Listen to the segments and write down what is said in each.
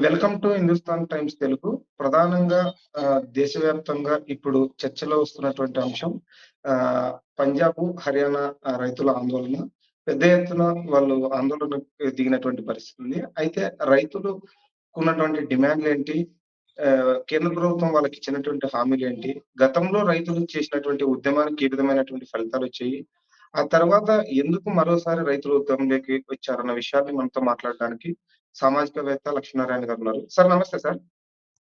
Welcome to Hindustan Times Telugu ప్రధానంగా ఆ, దేశవ్యాప్తంగా ఇప్పుడు చర్చలో వస్తున్నటువంటి అంశం uh, ఆ, పంజాబ్ హర్యానా uh, రైతుల ఆందోళన. పెద్ద ఎత్తున వాళ్ళు ఆందోళన దిగినటువంటి పరిస్థితి ఉంది. అయితే రైతులు ఉన్నటువంటి డిమాండ్లు ఏంటి? ఆ, కేంద్ర ప్రభుత్వం వాళ్ళకి ఇచ్చినటువంటి హామీలు ఏంటి? గతంలో రైతులు చేసినటువంటి ఉద్యమానికి ఏ విధమైనటువంటి ఫలితాలు వచ్చాయి? ఆ తర్వాత ఎందుకు మరోసారి రైతులు ఉద్యమంలోకి వచ్చారన్న విషయాన్ని మనతో మాట్లాడడానికి సామాజికవేత్త లక్ష్మీనారాయణ గారు ఉన్నారు. సార్ నమస్తే సార్.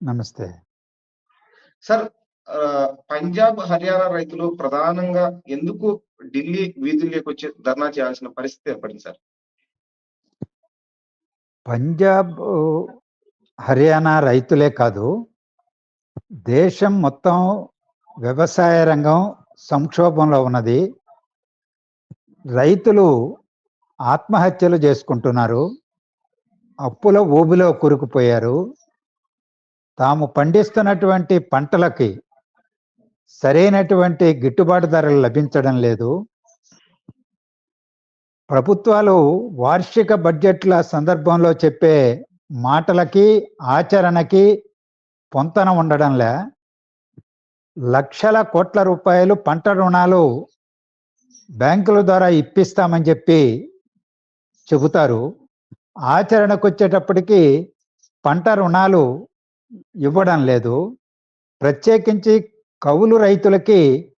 నమస్తే. సార్ పంజాబ్ హర్యానా రైతులు ప్రధానంగా ఎందుకు ఢిల్లీ వీధుల్లోకి వచ్చి ధర్నా చేయాల్సిన పరిస్థితి ఏర్పడింది సార్? పంజాబ్ హర్యానా రైతులే కాదు దేశం మొత్తం వ్యవసాయ రంగం సంక్షోభంలో ఉన్నది. రైతులు ఆత్మహత్యలు చేసుకుంటున్నారు. అప్పుల ఊబిలో కూరుకుపోయారు. తాము పండిస్తున్నటువంటి పంటలకి సరైనటువంటి గిట్టుబాటు ధరలు లభించడం లేదు. ప్రభుత్వాలు వార్షిక బడ్జెట్ల సందర్భంలో చెప్పే మాటలకి ఆచరణకి పొంతన ఉండడంలే లక్షల కోట్ల రూపాయలు పంట రుణాలు బ్యాంకుల ద్వారా ఇప్పిస్తామని చెప్పి చెబుతారు. ఆచరణకు వచ్చేటప్పటికి పంట రుణాలు ఇవ్వడం లేదు. ప్రత్యేకించి కౌలు రైతులకి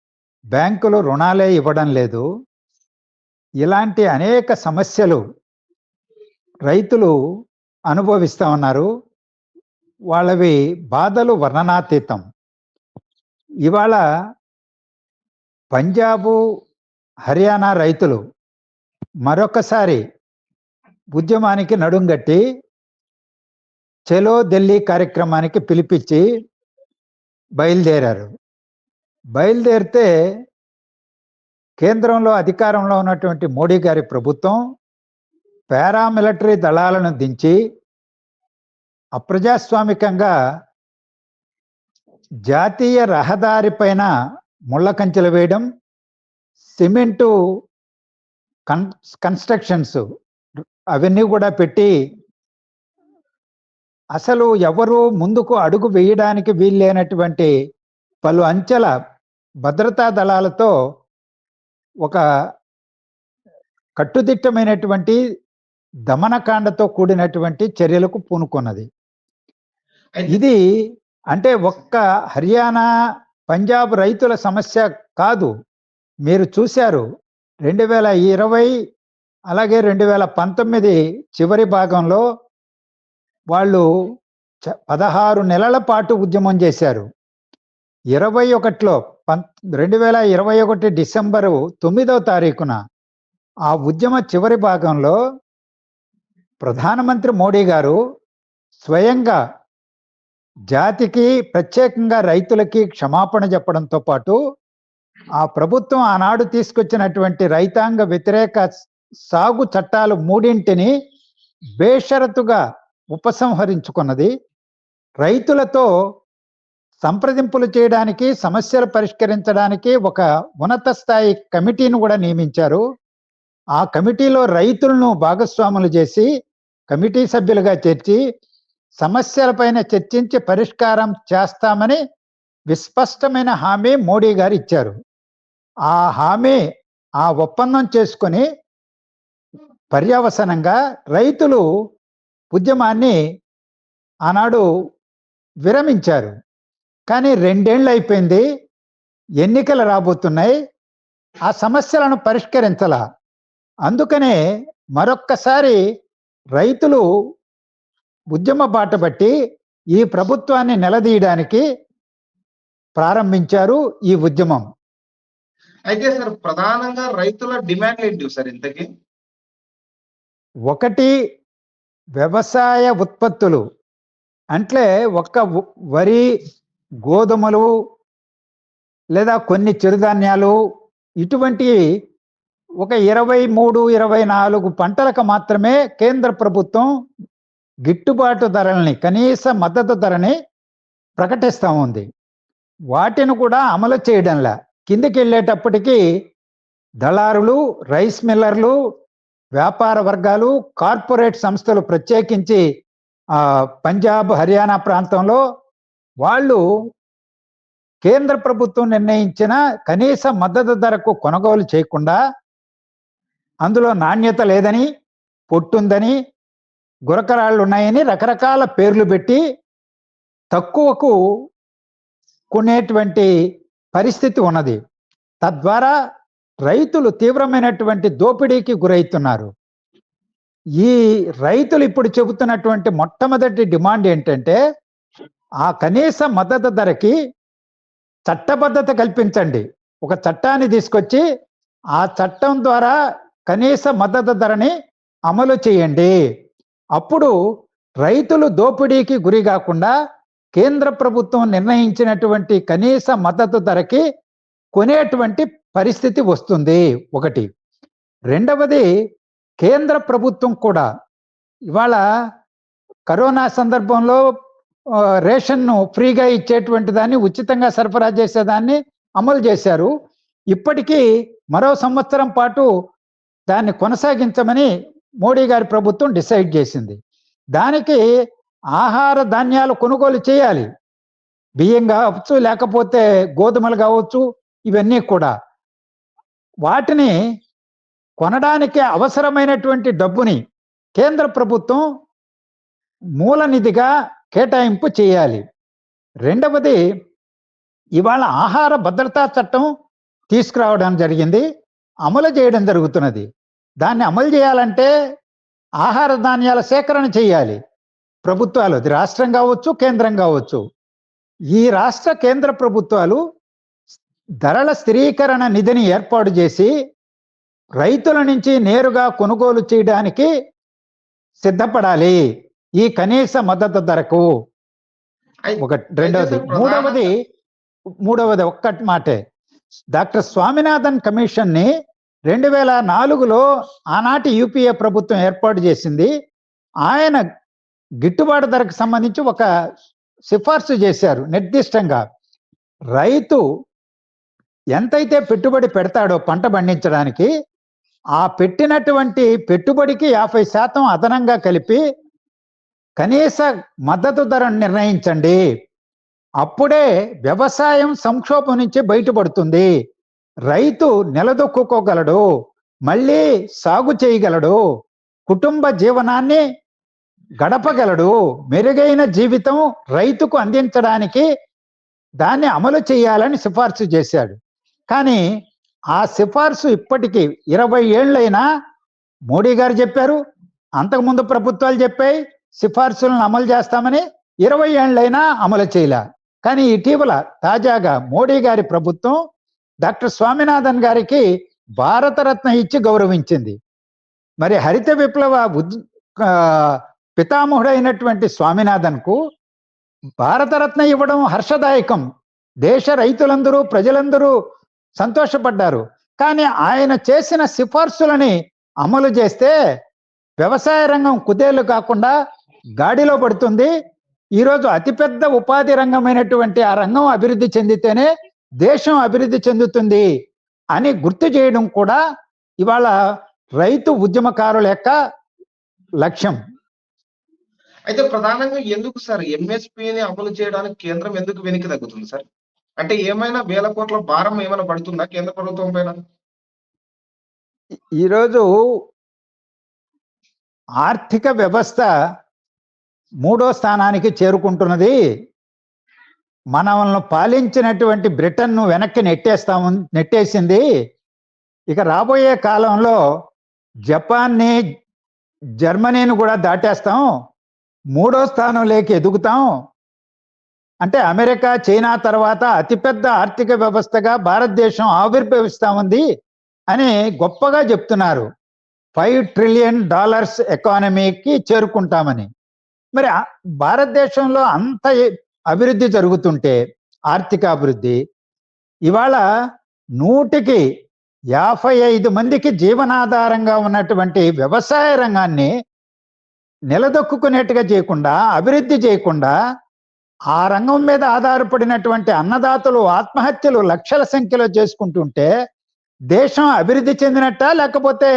బ్యాంకులు రుణాలే ఇవ్వడం లేదు. ఇలాంటి అనేక సమస్యలు రైతులు అనుభవిస్తూ ఉన్నారు. వాళ్ళవి బాధలు వర్ణనాతీతం. ఇవాళ పంజాబు హర్యానా రైతులు మరొకసారి ఉద్యమానికి నడుంగట్టి చెలో ఢిల్లీ కార్యక్రమానికి పిలిపించి బయలుదేరారు. బయలుదేరితే కేంద్రంలో అధికారంలో ఉన్నటువంటి మోడీ గారి ప్రభుత్వం పారామిలిటరీ దళాలను దించి అప్రజాస్వామికంగా జాతీయ రహదారి పైన ముళ్ళ కంచెలు వేయడం సిమెంటు కన్ కన్స్ట్రక్షన్స్ అవన్నీ కూడా పెట్టి అసలు ఎవరు ముందుకు అడుగు వేయడానికి వీల్లేనటువంటి పలు అంచెల భద్రతా దళాలతో ఒక కట్టుదిట్టమైనటువంటి దమనకాండతో కూడినటువంటి చర్యలకు పూనుకున్నది. ఇది అంటే ఒక్క హర్యానా పంజాబ్ రైతుల సమస్య కాదు. మీరు చూశారు. రెండు వేల ఇరవై అలాగే రెండు వేల పంతొమ్మిది చివరి భాగంలో వాళ్ళు చ- పదహారు నెలల పాటు ఉద్యమం చేశారు. ఇరవై ఒకటిలో పం రెండు వేల ఇరవై ఒకటి డిసెంబరు తొమ్మిదవ తారీఖున ఆ ఉద్యమ చివరి భాగంలో ప్రధానమంత్రి మోడీ గారు స్వయంగా జాతికి ప్రత్యేకంగా రైతులకి క్షమాపణ చెప్పడంతో పాటు ఆ ప్రభుత్వం ఆనాడు తీసుకొచ్చినటువంటి రైతాంగ వ్యతిరేక సాగు చట్టాలు మూడింటిని బేషరతుగా ఉపసంహరించుకున్నది. రైతులతో సంప్రదింపులు చేయడానికి సమస్యలు పరిష్కరించడానికి ఒక ఉన్నత స్థాయి కమిటీని కూడా నియమించారు. ఆ కమిటీలో రైతులను భాగస్వాములు చేసి కమిటీ సభ్యులుగా చేర్చి సమస్యలపైన చర్చించి పరిష్కారం చేస్తామని విస్పష్టమైన హామీ మోడీ గారు ఇచ్చారు. ఆ హామీ ఆ ఒప్పందం చేసుకొని పర్యవసనంగా రైతులు ఉద్యమాన్ని ఆనాడు విరమించారు. కానీ రెండేళ్ళు అయిపోయింది ఎన్నికలు రాబోతున్నాయి ఆ సమస్యలను పరిష్కరించాల. అందుకనే మరొక్కసారి రైతులు ఉద్యమ బాట బట్టి ఈ ప్రభుత్వాన్ని నిలదీయడానికి ప్రారంభించారు ఈ ఉద్యమం. అయితే సార్ ప్రధానంగా రైతుల డిమాండ్లు ఏంటి సార్ ఇంతకీ? ఒకటి వ్యవసాయ ఉత్పత్తులు. అంటే ఒక్క వరి గోధుమలు లేదా కొన్ని చిరుధాన్యాలు ఇటువంటి ఒక ఇరవై మూడు ఇరవై నాలుగు పంటలకు మాత్రమే కేంద్ర ప్రభుత్వం గిట్టుబాటు ధరల్ని కనీస మద్దతు ధరని ప్రకటిస్తూ ఉంది. వాటిని కూడా అమలు చేయడంలా. కిందికి వెళ్ళేటప్పటికీ దళారులు రైస్ మిల్లర్లు వ్యాపార వర్గాలు కార్పొరేట్ సంస్థలు ప్రత్యేకించి పంజాబ్ హర్యానా ప్రాంతంలో వాళ్ళు కేంద్ర ప్రభుత్వం నిర్ణయించిన కనీస మద్దతు ధరకు కొనుగోలు చేయకుండా అందులో నాణ్యత లేదని పొట్టుందని గురకరాళ్ళు ఉన్నాయని రకరకాల పేర్లు పెట్టి తక్కువకు కొనేటువంటి పరిస్థితి ఉన్నది. తద్వారా రైతులు తీవ్రమైనటువంటి దోపిడీకి గురవుతున్నారు ఈ రైతులు ఇప్పుడు చెబుతున్నటువంటి మొట్టమొదటి డిమాండ్ ఏంటంటే ఆ కనీస మద్దతు ధరకి చట్టబద్ధత కల్పించండి. ఒక చట్టాన్ని తీసుకొచ్చి ఆ చట్టం ద్వారా కనీస మద్దతు ధరని అమలు చేయండి. అప్పుడు రైతులు దోపిడీకి గురి కాకుండా కేంద్ర ప్రభుత్వం నిర్ణయించినటువంటి కనీస మద్దతు ధరకి కొనేటువంటి పరిస్థితి వస్తుంది. ఒకటి. రెండవది కేంద్ర ప్రభుత్వం కూడా ఇవాళ కరోనా సందర్భంలో రేషన్ను ఫ్రీగా ఇచ్చేటువంటి దాన్ని ఉచితంగా సరఫరా చేసేదాన్ని అమలు చేశారు. ఇప్పటికీ మరో సంవత్సరం పాటు దాన్ని కొనసాగించమని మోడీ గారి ప్రభుత్వం డిసైడ్ చేసింది. దానికి ఆహార ధాన్యాలు కొనుగోలు చేయాలి. బియ్యం కావచ్చు లేకపోతే గోధుమలు కావచ్చు ఇవన్నీ కూడా. వాటిని కొనడానికి అవసరమైనటువంటి డబ్బుని కేంద్ర ప్రభుత్వం మూల నిధిగా కేటాయింపు చేయాలి. రెండవది ఇవాళ ఆహార భద్రతా చట్టం తీసుకురావడం జరిగింది. అమలు చేయడం జరుగుతున్నది. దాన్ని అమలు చేయాలంటే ఆహార ధాన్యాల సేకరణ చేయాలి. ప్రభుత్వాలు అది రాష్ట్రం కావచ్చు కేంద్రం కావచ్చు. ఈ రాష్ట్ర కేంద్ర ప్రభుత్వాలు ధరల స్థిరీకరణ నిధిని ఏర్పాటు చేసి రైతుల నుంచి నేరుగా కొనుగోలు చేయడానికి సిద్ధపడాలి. ఈ కనీస మద్దతు ధరకు. ఒక రెండవది. మూడవది మూడవది ఒక్కటి మాటే. డాక్టర్ స్వామినాథన్ కమిషన్ని రెండు వేల నాలుగులో ఆనాటి యూపీఏ ప్రభుత్వం ఏర్పాటు చేసింది. ఆయన గిట్టుబాటు ధరకు సంబంధించి ఒక సిఫార్సు చేశారు నిర్దిష్టంగా. రైతు ఎంతైతే పెట్టుబడి పెడతాడో పంట పండించడానికి ఆ పెట్టినటువంటి పెట్టుబడికి యాభై శాతం అదనంగా కలిపి కనీస మద్దతు ధరను నిర్ణయించండి. అప్పుడే వ్యవసాయం సంక్షోభం నుంచి బయటపడుతుంది. రైతు నిలదొక్కుకోగలడు మళ్ళీ సాగు చేయగలడు కుటుంబ జీవనాన్ని గడపగలడు. మెరుగైన జీవితం రైతుకు అందించడానికి దాన్ని అమలు చేయాలని సిఫార్సు చేశాడు. కానీ ఆ సిఫార్సు ఇప్పటికీ ఇరవై ఏళ్ళైనా మోడీ గారు చెప్పారు. అంతకుముందు ప్రభుత్వాలు చెప్పాయి. సిఫార్సులను అమలు చేస్తామని ఇరవై ఏళ్ళైనా అమలు చేయలే. కానీ ఇటీవల తాజాగా మోడీ గారి ప్రభుత్వం డాక్టర్ స్వామినాథన్ గారికి భారతరత్న ఇచ్చి గౌరవించింది. మరి హరిత విప్లవ ఉద్ పితామహుడైనటువంటి స్వామినాథన్కు భారతరత్న ఇవ్వడం హర్షదాయకం. దేశ రైతులందరూ ప్రజలందరూ సంతోషపడ్డారు. కానీ ఆయన చేసిన సిఫార్సులని అమలు చేస్తే వ్యవసాయ రంగం కుదేలు కాకుండా గాడిలో పడుతుంది. ఈరోజు అతిపెద్ద ఉపాధి రంగమైనటువంటి ఆ రంగం అభివృద్ధి చెందితేనే దేశం అభివృద్ధి చెందుతుంది అని గుర్తు చేయడం కూడా ఇవాళ రైతు ఉద్యమకారుల యొక్క లక్ష్యం. అయితే ప్రధానంగా ఎందుకు సార్ ఎంఎస్పీని అమలు చేయడానికి కేంద్రం ఎందుకు వెనక్కి తగ్గుతుంది సార్? అంటే ఏమైనా వేల కోట్ల భారం ఏమైనా పడుతుందా కేంద్ర ప్రభుత్వం పైన? ఈరోజు ఆర్థిక వ్యవస్థ మూడో స్థానానికి చేరుకుంటున్నది. మనల్ని పాలించినటువంటి బ్రిటన్ను వెనక్కి నెట్టేస్తాము నెట్టేసింది. ఇక రాబోయే కాలంలో జపాన్ని జర్మనీని కూడా దాటేస్తాం. మూడో స్థానంలోకి ఎదుగుతాం. అంటే అమెరికా చైనా తర్వాత అతిపెద్ద ఆర్థిక వ్యవస్థగా భారతదేశం ఆవిర్భవిస్తా ఉంది అని గొప్పగా చెప్తున్నారు. ఫైవ్ ట్రిలియన్ డాలర్స్ ఎకానమీకి చేరుకుంటామని. మరి భారతదేశంలో అంత అభివృద్ధి జరుగుతుంటే ఆర్థిక అభివృద్ధి ఇవాళ నూటికి యాభై ఐదు మందికి జీవనాధారంగా ఉన్నటువంటి వ్యవసాయ రంగాన్ని నిలదొక్కునేట్టుగా చేయకుండా అభివృద్ధి చేయకుండా ఆ రంగం మీద ఆధారపడినటువంటి అన్నదాతలు ఆత్మహత్యలు లక్షల సంఖ్యలో చేసుకుంటుంటే దేశం అభివృద్ధి చెందినట్ట లేకపోతే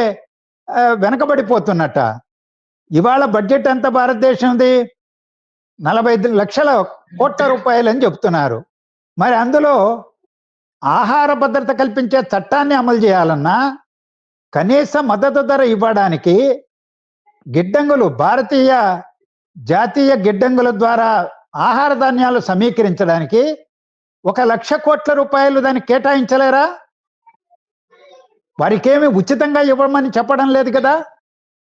వెనకబడిపోతున్నట్ట? ఇవాళ బడ్జెట్ ఎంత భారతదేశంది? నలభై ఐదు లక్షల కోట్ల రూపాయలు అని చెప్తున్నారు. మరి అందులో ఆహార భద్రత కల్పించే చట్టాన్ని అమలు చేయాలన్నా కనీస మద్దతు ధర ఇవ్వడానికి గిడ్డంగులు భారతీయ జాతీయ గిడ్డంగుల ద్వారా ఆహార ధాన్యాలు సమీకరించడానికి ఒక లక్ష కోట్ల రూపాయలు దాన్ని కేటాయించలేరా? వారికేమి ఉచితంగా ఇవ్వమని చెప్పడం లేదు కదా?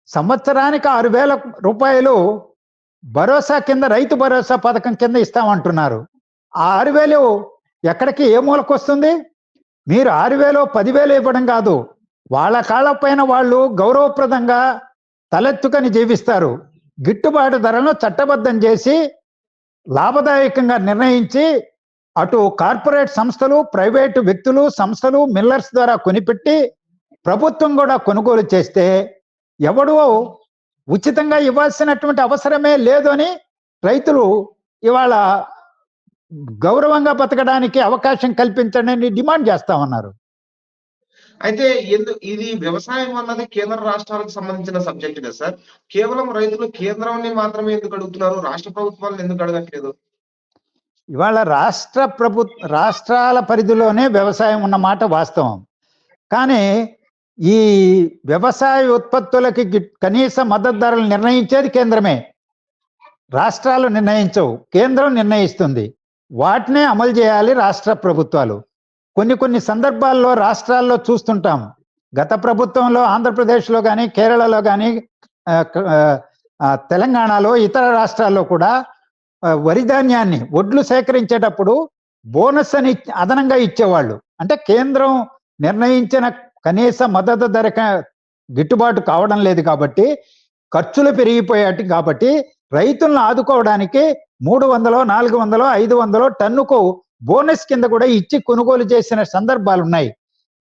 సంవత్సరానికి ఆరు వేల రూపాయలు భరోసా కింద రైతు భరోసా పథకం కింద ఇస్తామంటున్నారు. ఆ ఆరు వేలు ఎక్కడికి ఏ మూలకు వస్తుంది మీరు ఆరు వేలు పదివేలు ఇవ్వడం కాదు. వాళ్ళ కాళ్ళపైన వాళ్ళు గౌరవప్రదంగా తలెత్తుకొని జీవిస్తారు. గిట్టుబాటు ధరలను చట్టబద్ధం చేసి లాభదాయకంగా నిర్ణయించి అటు కార్పొరేట్ సంస్థలు ప్రైవేటు వ్యక్తులు సంస్థలు మిల్లర్స్ ద్వారా కొనిపెట్టి ప్రభుత్వం కూడా కొనుగోలు చేస్తే ఎవడో ఉచితంగా ఇవ్వాల్సినటువంటి అవసరమే లేదు అని రైతులు ఇవాళ గౌరవంగా బతకడానికి అవకాశం కల్పించండి డిమాండ్ చేస్తా ఉన్నారు. అయితే ఎందు ఇది వ్యవసాయం అన్నది కేంద్ర రాష్ట్రాలకు సంబంధించిన సబ్జెక్ట్ కదా సార్. కేవలం రైతులు కేంద్రాన్ని మాత్రమే ఎందుకు అడుగుతున్నారు? రాష్ట్ర ప్రభుత్వాలను ఎందుకు అడగట్లేదు? ఇవాళ రాష్ట్ర ప్రభు రాష్ట్రాల పరిధిలోనే వ్యవసాయం ఉన్న మాట వాస్తవం. కానీ ఈ వ్యవసాయ ఉత్పత్తులకి కనీస మద్దతు ధరలు నిర్ణయించేది కేంద్రమే. రాష్ట్రాలు నిర్ణయించవు కేంద్రం నిర్ణయిస్తుంది. వాటినే అమలు చేయాలి రాష్ట్ర ప్రభుత్వాలు. కొన్ని కొన్ని సందర్భాల్లో రాష్ట్రాల్లో చూస్తుంటాం. గత ప్రభుత్వంలో ఆంధ్రప్రదేశ్లో కానీ కేరళలో కానీ తెలంగాణలో ఇతర రాష్ట్రాల్లో కూడా వరి ధాన్యాన్ని ఒడ్లు సేకరించేటప్పుడు బోనస్ అని అదనంగా ఇచ్చేవాళ్ళు. అంటే కేంద్రం నిర్ణయించిన కనీస మద్దతు ధర క- గిట్టుబాటు కావడం లేదు కాబట్టి ఖర్చులు పెరిగిపోయాయి కాబట్టి రైతులను ఆదుకోవడానికి మూడు వందలో నాలుగు వందలో ఐదు వందలో టన్నుకు బోనస్ కింద కూడా ఇచ్చి కొనుగోలు చేసిన సందర్భాలు ఉన్నాయి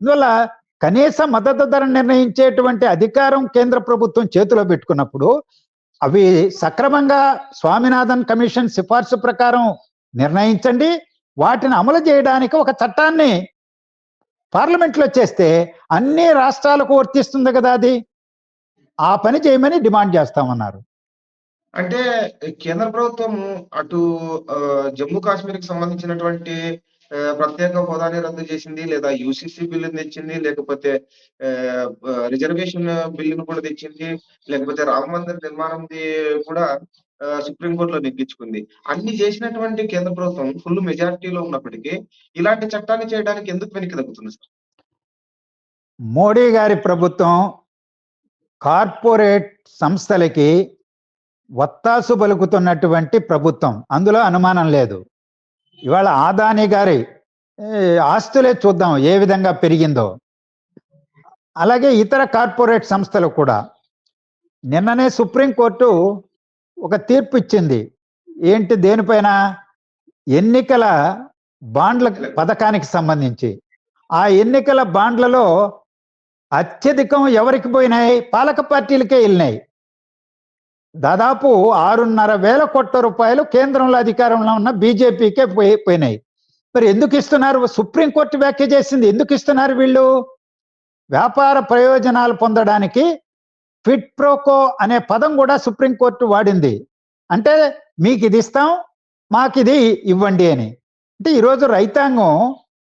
అందువల్ల కనీస మద్దతు ధర నిర్ణయించేటువంటి అధికారం కేంద్ర ప్రభుత్వం చేతిలో పెట్టుకున్నప్పుడు అవి సక్రమంగా స్వామినాథన్ కమిషన్ సిఫార్సు ప్రకారం నిర్ణయించండి. వాటిని అమలు చేయడానికి ఒక చట్టాన్ని పార్లమెంట్లో చేస్తే అన్ని రాష్ట్రాలకు వర్తిస్తుంది కదా అది. ఆ పని చేయమని డిమాండ్ చేస్తామన్నారు. అంటే కేంద్ర ప్రభుత్వం అటు జమ్మూ కాశ్మీర్కి సంబంధించినటువంటి ప్రత్యేక హోదాని రద్దు చేసింది లేదా యూసిసి బిల్లుని తెచ్చింది లేకపోతే రిజర్వేషన్ బిల్లును కూడా తెచ్చింది లేకపోతే రామ మందిర్ నిర్మాణంది కూడా సుప్రీం సుప్రీంకోర్టులో నెగ్గించుకుంది. అన్ని చేసినటువంటి కేంద్ర ప్రభుత్వం ఫుల్ మెజారిటీలో ఉన్నప్పటికీ ఇలాంటి చట్టాన్ని చేయడానికి ఎందుకు వెనక్కి తగ్గుతుంది సార్? మోడీ గారి ప్రభుత్వం కార్పొరేట్ సంస్థలకి వత్తాసు పలుకుతున్నటువంటి ప్రభుత్వం. అందులో అనుమానం లేదు. ఇవాళ ఆదాని గారి ఆస్తులే చూద్దాం ఏ విధంగా పెరిగిందో. అలాగే ఇతర కార్పొరేట్ సంస్థలు కూడా. నిన్ననే సుప్రీంకోర్టు ఒక తీర్పు ఇచ్చింది ఏంటి దేనిపైన? ఎన్నికల బాండ్ల పథకానికి సంబంధించి. ఆ ఎన్నికల బాండ్లలో అత్యధికం ఎవరికి పోయినాయి? పాలక పార్టీలకే వెళ్ళినాయి. దాదాపు ఆరున్నర వేల కోట్ల రూపాయలు కేంద్రంలో అధికారంలో ఉన్న బీజేపీకే పోయి పోయినాయి. మరి ఎందుకు ఇస్తున్నారు? సుప్రీంకోర్టు వ్యాఖ్య చేసింది. ఎందుకు ఇస్తున్నారు వీళ్ళు? వ్యాపార ప్రయోజనాలు పొందడానికి ఫిట్ ప్రోకో అనే పదం కూడా సుప్రీంకోర్టు వాడింది. అంటే మీకు ఇది ఇస్తాం మాకు ఇది ఇవ్వండి అని. అంటే ఈరోజు రైతాంగం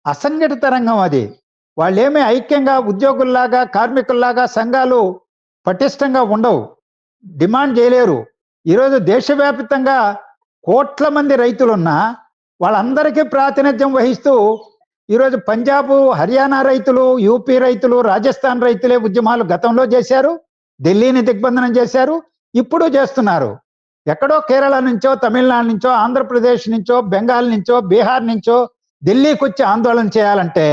అసంఘటిత రంగం అది. వాళ్ళు ఏమీ ఐక్యంగా ఉద్యోగుల్లాగా కార్మికుల్లాగా సంఘాలు పటిష్టంగా ఉండవు. డిమాండ్ చేయలేరు. ఈరోజు దేశవ్యాప్తంగా కోట్ల మంది రైతులున్నా వాళ్ళందరికీ ప్రాతినిధ్యం వహిస్తూ ఈరోజు పంజాబ్ హర్యానా రైతులు యూపీ రైతులు రాజస్థాన్ రైతులే ఉద్యమాలు గతంలో చేశారు ఢిల్లీని దిగ్బంధనం చేశారు ఇప్పుడు చేస్తున్నారు. ఎక్కడో కేరళ నుంచో తమిళనాడు నుంచో ఆంధ్రప్రదేశ్ నుంచో బెంగాల్ నుంచో బీహార్ నుంచో ఢిల్లీకి వచ్చి ఆందోళన చేయాలంటే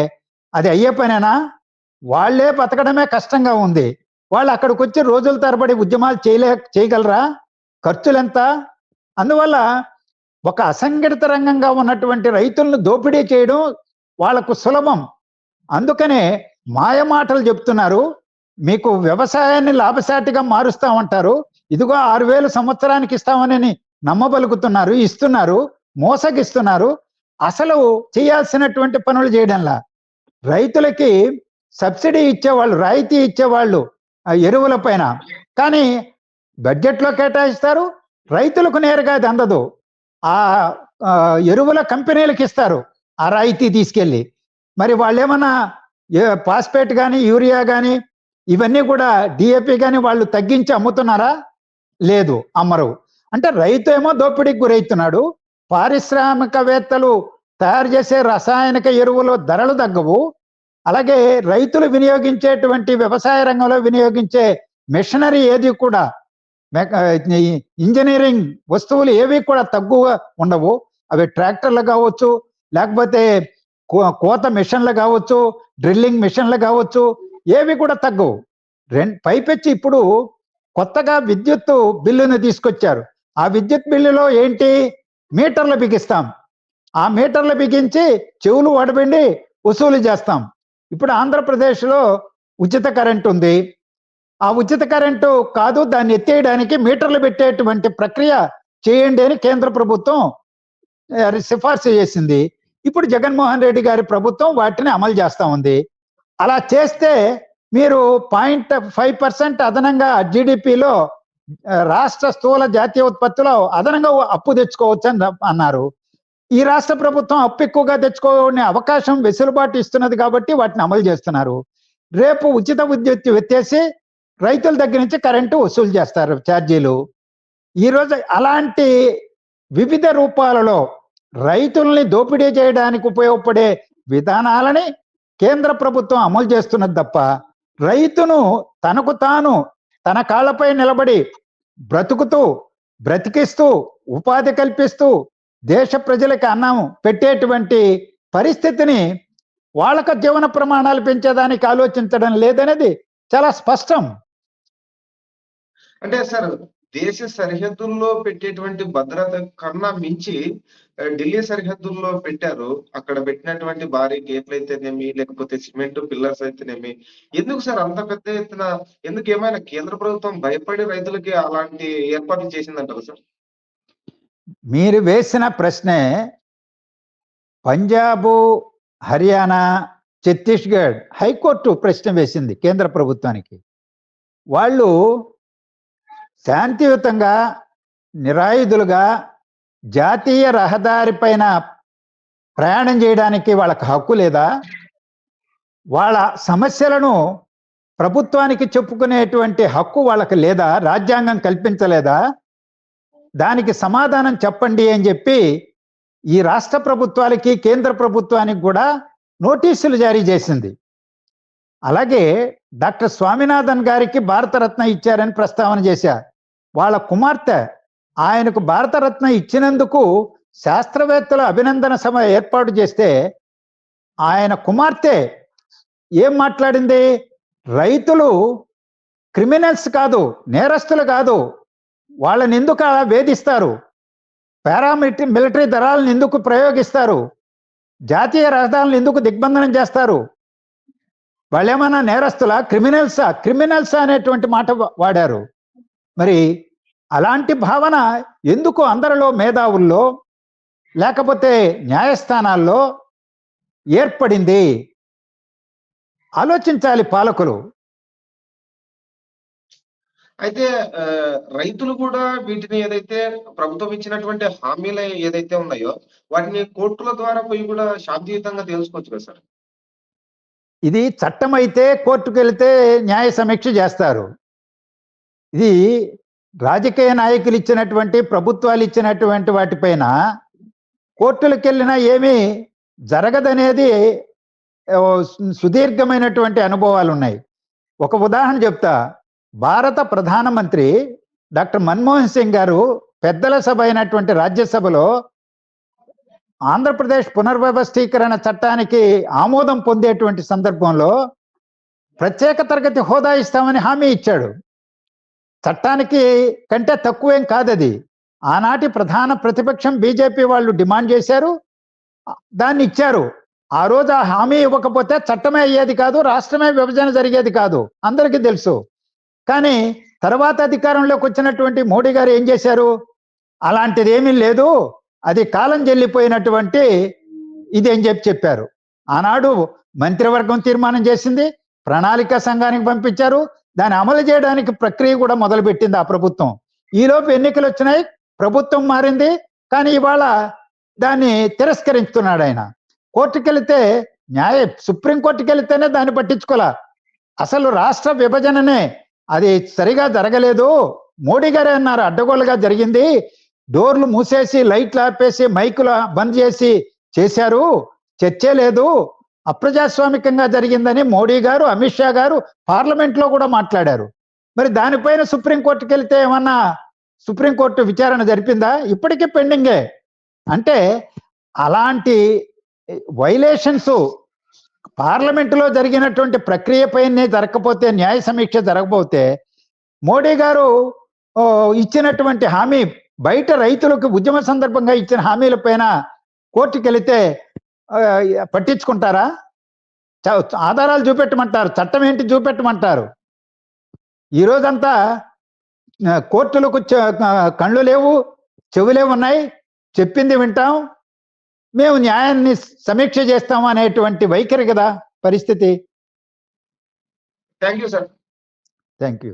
అది అయ్యే పనేనా? వాళ్ళే బతకడమే కష్టంగా ఉంది. వాళ్ళు అక్కడికి వచ్చి రోజుల తరబడి ఉద్యమాలు చేయలే చేయగలరా? ఖర్చులు ఎంత అందువల్ల ఒక అసంఘటిత రంగంగా ఉన్నటువంటి రైతులను దోపిడీ చేయడం వాళ్ళకు సులభం. అందుకనే మాయమాటలు చెప్తున్నారు. మీకు వ్యవసాయాన్ని లాభసాటిగా మారుస్తామంటారు. ఇదిగో ఆరు వేలు సంవత్సరానికి ఇస్తామని నమ్మబలుకుతున్నారు ఇస్తున్నారు మోసగిస్తున్నారు. అసలు చేయాల్సినటువంటి పనులు చేయడంలా? రైతులకి సబ్సిడీ ఇచ్చేవాళ్ళు రాయితీ ఇచ్చేవాళ్ళు ఎరువుల పైన. కానీ బడ్జెట్లో కేటాయిస్తారు రైతులకు నేరుగా అది అందదు. ఆ ఎరువుల కంపెనీలకు ఇస్తారు ఆ రాయితీ తీసుకెళ్ళి. మరి వాళ్ళు ఏమన్నా పాస్పేట్ కానీ యూరియా కానీ ఇవన్నీ కూడా డిఏపి కానీ వాళ్ళు తగ్గించి అమ్ముతున్నారా? లేదు అమ్మరు. అంటే రైతు ఏమో దోపిడీకి గురవుతున్నాడు పారిశ్రామికవేత్తలు తయారు చేసే రసాయనిక ఎరువులు ధరలు తగ్గవు. అలాగే రైతులు వినియోగించేటువంటి వ్యవసాయ రంగంలో వినియోగించే మిషనరీ ఏది కూడా ఇంజనీరింగ్ వస్తువులు ఏవి కూడా తక్కువగా ఉండవు. అవి ట్రాక్టర్లు కావచ్చు లేకపోతే కో- కోత మిషన్లు కావచ్చు డ్రిల్లింగ్ మిషన్లు కావచ్చు ఏవి కూడా తగ్గవు. రెండు పైపెచ్చి ఇప్పుడు కొత్తగా విద్యుత్ బిల్లును తీసుకొచ్చారు. ఆ విద్యుత్ బిల్లులో ఏంటి? మీటర్లు బిగిస్తాం. ఆ మీటర్లు బిగించి చెవులు వడబెండి వసూలు చేస్తాం. ఇప్పుడు ఆంధ్రప్రదేశ్లో ఉచిత కరెంట్ ఉంది ఆ ఉచిత కరెంటు కాదు దాన్ని ఎత్తేయడానికి మీటర్లు పెట్టేటువంటి ప్రక్రియ చేయండి అని కేంద్ర ప్రభుత్వం సిఫార్సు చేసింది. ఇప్పుడు జగన్మోహన్ రెడ్డి గారి ప్రభుత్వం వాటిని అమలు చేస్తూ ఉంది. అలా చేస్తే మీరు పాయింట్ ఫైవ్ పర్సెంట్ అదనంగా జీడిపిలో రాష్ట్ర స్థూల జాతీయ ఉత్పత్తిలో అదనంగా అప్పు తెచ్చుకోవచ్చు అని అన్నారు. ఈ రాష్ట్ర ప్రభుత్వం అప్పు ఎక్కువగా తెచ్చుకోనే అవకాశం వెసులుబాటు ఇస్తున్నది కాబట్టి వాటిని అమలు చేస్తున్నారు. రేపు ఉచిత విద్యుత్ ఎత్తేసి రైతుల దగ్గర నుంచి కరెంటు వసూలు చేస్తారు ఛార్జీలు. ఈరోజు అలాంటి వివిధ రూపాలలో రైతుల్ని దోపిడీ చేయడానికి ఉపయోగపడే విధానాలని కేంద్ర ప్రభుత్వం అమలు చేస్తున్నది తప్ప రైతును తనకు తాను తన కాళ్ళపై నిలబడి బ్రతుకుతూ బ్రతికిస్తూ ఉపాధి కల్పిస్తూ దేశ ప్రజలకు అన్నం పెట్టేటువంటి పరిస్థితిని వాళ్ళక జీవన ప్రమాణాలు పెంచేదానికి ఆలోచించడం లేదనేది చాలా స్పష్టం. అంటే సార్ దేశ సరిహద్దుల్లో పెట్టేటువంటి భద్రత కన్నా మించి ఢిల్లీ సరిహద్దుల్లో పెట్టారు. అక్కడ పెట్టినటువంటి భారీ గేట్లు అయితేనేమి లేకపోతే సిమెంట్ పిల్లర్స్ అయితేనేమి. ఎందుకు సార్ అంత పెద్ద ఎత్తున ఎందుకు ఏమైనా కేంద్ర ప్రభుత్వం భయపడి రైతులకి అలాంటి ఏర్పాట్లు చేసిందంటారు సార్? మీరు వేసిన ప్రశ్నే పంజాబు హర్యానా ఛత్తీస్గఢ్ హైకోర్టు ప్రశ్న వేసింది కేంద్ర ప్రభుత్వానికి. వాళ్ళు శాంతియుతంగా నిరాయుధులుగా జాతీయ రహదారి పైన ప్రయాణం చేయడానికి వాళ్ళకి హక్కు లేదా? వాళ్ళ సమస్యలను ప్రభుత్వానికి చెప్పుకునేటువంటి హక్కు వాళ్ళకి లేదా? రాజ్యాంగం కల్పించలేదా? దానికి సమాధానం చెప్పండి అని చెప్పి ఈ రాష్ట్ర ప్రభుత్వాలకి కేంద్ర ప్రభుత్వానికి కూడా నోటీసులు జారీ చేసింది. అలాగే డాక్టర్ స్వామినాథన్ గారికి భారతరత్న ఇచ్చారని ప్రస్తావన చేశారు వాళ్ళ కుమార్తె ఆయనకు భారతరత్న ఇచ్చినందుకు శాస్త్రవేత్తల అభినందన సభ ఏర్పాటు చేస్తే ఆయన కుమార్తె ఏం మాట్లాడింది? రైతులు క్రిమినల్స్ కాదు నేరస్తులు కాదు వాళ్ళని ఎందుకు అలా వేధిస్తారు? పారామిలిటరీ మిలిటరీ దళాలను ఎందుకు ప్రయోగిస్తారు? జాతీయ రహదారులను ఎందుకు దిగ్బంధనం చేస్తారు? వాళ్ళేమన్నా నేరస్తులా? క్రిమినల్సా? క్రిమినల్సా అనేటువంటి మాట వాడారు. మరి అలాంటి భావన ఎందుకు అందరిలో మేధావుల్లో లేకపోతే న్యాయస్థానాల్లో ఏర్పడింది? ఆలోచించాలి పాలకులు. అయితే రైతులు కూడా వీటిని ఏదైతే ప్రభుత్వం ఇచ్చినటువంటి హామీలు ఏదైతే ఉన్నాయో వాటిని కోర్టుల ద్వారా పోయి కూడా శాంతియుతంగా తెలుసుకోవచ్చు కదా సార్? ఇది చట్టం అయితే కోర్టుకు వెళితే న్యాయ సమీక్ష చేస్తారు. ఇది రాజకీయ నాయకులు ఇచ్చినటువంటి ప్రభుత్వాలు ఇచ్చినటువంటి వాటిపైన కోర్టులకు వెళ్ళినా ఏమీ జరగదనేది సుదీర్ఘమైనటువంటి అనుభవాలు ఉన్నాయి ఒక ఉదాహరణ చెప్తా. భారత ప్రధానమంత్రి డాక్టర్ మన్మోహన్ సింగ్ గారు పెద్దల సభ అయినటువంటి రాజ్యసభలో ఆంధ్రప్రదేశ్ పునర్వ్యవస్థీకరణ చట్టానికి ఆమోదం పొందేటువంటి సందర్భంలో ప్రత్యేక తరగతి హోదా ఇస్తామని హామీ ఇచ్చాడు. చట్టానికి కంటే తక్కువేం కాదది. ఆనాటి ప్రధాన ప్రతిపక్షం బీజేపీ వాళ్ళు డిమాండ్ చేశారు. దాన్ని ఇచ్చారు. ఆ రోజు ఆ హామీ ఇవ్వకపోతే చట్టమే అయ్యేది కాదు రాష్ట్రమే విభజన జరిగేది కాదు. అందరికీ తెలుసు. కానీ తర్వాత అధికారంలోకి వచ్చినటువంటి మోడీ గారు ఏం చేశారు? అలాంటిది ఏమీ లేదు. అది కాలం చెల్లిపోయినటువంటి ఇది అని చెప్పి చెప్పారు. ఆనాడు మంత్రివర్గం తీర్మానం చేసింది. ప్రణాళిక సంఘానికి పంపించారు. దాన్ని అమలు చేయడానికి ప్రక్రియ కూడా మొదలుపెట్టింది ఆ ప్రభుత్వం. ఈలోపు ఎన్నికలు వచ్చినాయి. ప్రభుత్వం మారింది. కానీ ఇవాళ దాన్ని తిరస్కరిస్తున్నాడు ఆయన. కోర్టుకి వెళితే న్యాయ సుప్రీంకోర్టుకి వెళితేనే దాన్ని పట్టించుకోలే. అసలు రాష్ట్ర విభజననే అది సరిగా జరగలేదు. మోడీ గారే అన్నారు అడ్డగోలుగా జరిగింది. డోర్లు మూసేసి లైట్లు ఆపేసి మైకులు బంద్ చేసి చేశారు. చర్చే లేదు. అప్రజాస్వామికంగా జరిగిందని మోడీ గారు అమిత్ షా గారు పార్లమెంట్లో కూడా మాట్లాడారు. మరి దానిపైన సుప్రీంకోర్టుకి వెళ్తే ఏమన్నా సుప్రీంకోర్టు విచారణ జరిపిందా? ఇప్పటికీ పెండింగే. అంటే అలాంటి వైలేషన్స్ పార్లమెంటులో జరిగినటువంటి ప్రక్రియపైనే జరగకపోతే న్యాయ సమీక్ష జరగకపోతే మోడీ గారు ఇచ్చినటువంటి హామీ బయట రైతులకు ఉద్యమ సందర్భంగా ఇచ్చిన హామీల పైన కోర్టుకి వెళితే పట్టించుకుంటారా? చ- ఆధారాలు చూపెట్టమంటారు చట్టం ఏంటి చూపెట్టమంటారు? ఈ రోజంతా కోర్టులకు కళ్ళు లేవు చెవులే ఉన్నాయి చెప్పింది వింటాం మేము న్యాయాన్ని సమీక్ష చేస్తాం అనేటువంటి వైఖరి కదా పరిస్థితి? Thank you sir thank you